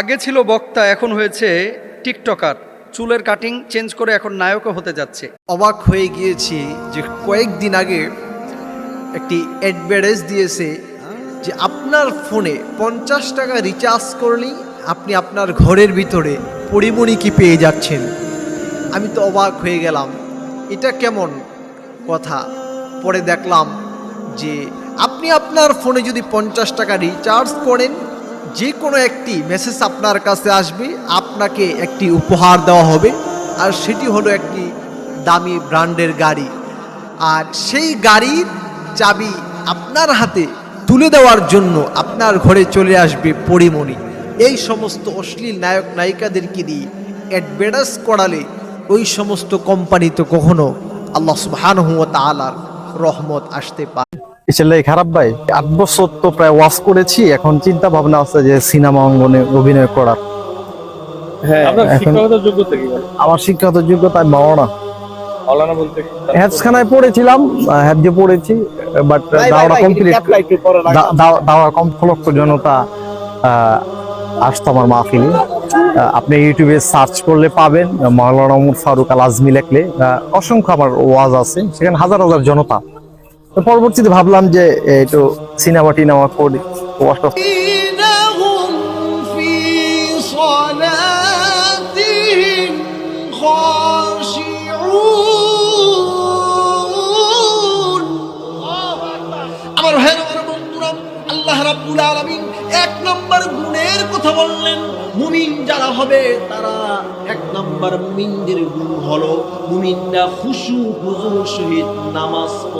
আগে ছিল বক্তা, এখন হয়েছে টিকটকার। চুলের কাটিং চেঞ্জ করে এখন নায়কও হতে যাচ্ছে। অবাক হয়ে গিয়েছি যে কয়েকদিন আগে একটি অ্যাডভার্টাইজ দিয়েছে যে আপনার ফোনে পঞ্চাশ টাকা রিচার্জ করলেই আপনি আপনার ঘরের ভিতরে পরিমণি কি পেয়ে যাচ্ছেন। আমি তো অবাক হয়ে গেলাম। এটা কেমন কথা? পরে দেখলাম যে আপনি আপনার ফোনে যদি পঞ্চাশ টাকা রিচার্জ করেন যে কোনো একটি মেসেজ আপনার কাছে আসবে, আপনাকে একটি উপহার দেওয়া হবে, আর সেটি হলো একটি দামি ব্র্যান্ডের গাড়ি। আর সেই গাড়ির চাবি আপনার হাতে তুলে দেওয়ার জন্য আপনার ঘরে চলে আসবে পরিমণি। এই সমস্ত অশ্লীল নায়ক নায়িকাদেরকে দিয়ে অ্যাডভার্টাইজ করালে ওই সমস্ত কোম্পানি তো কখনো আল্লাহ সুবহানাহু ওয়া তাআলার রহমত আসতে পারে। ছেলে খারাপ ভাই? আট বছর তো প্রায় ওয়াশ করেছি এখন চিন্তা ভাবনা আছে যে সিনেমা অঙ্গনে অভিনয় করার। হ্যাঁ। আমার শিক্ষাগত যোগ্যতা আমি মাওনা? হ্যাজখানায় পড়েছিলাম হ্যাজে পড়েছি বাট দাওয়া কমপ্লিট দাওয়া কম জনতা আহ, আসতো আমার মাহফিলে। আহ, আপনি ইউটিউবে সার্চ করলে পাবেন মাওলানা ফারুক আল আজমি লেখলে অসংখ্য আমার ওয়াজ আছে সেখানে হাজার হাজার জনতা। তো পরবর্তীতে ভাবলাম যে একটু সিনেমা টিনেমা করি আল্লাহ এক নম্বর কথা বললেন। যারা হবে, তারা এক নম্বর মুমিনদের গুণ হলো মুমিনরা খুশু, হুজুর নামাজ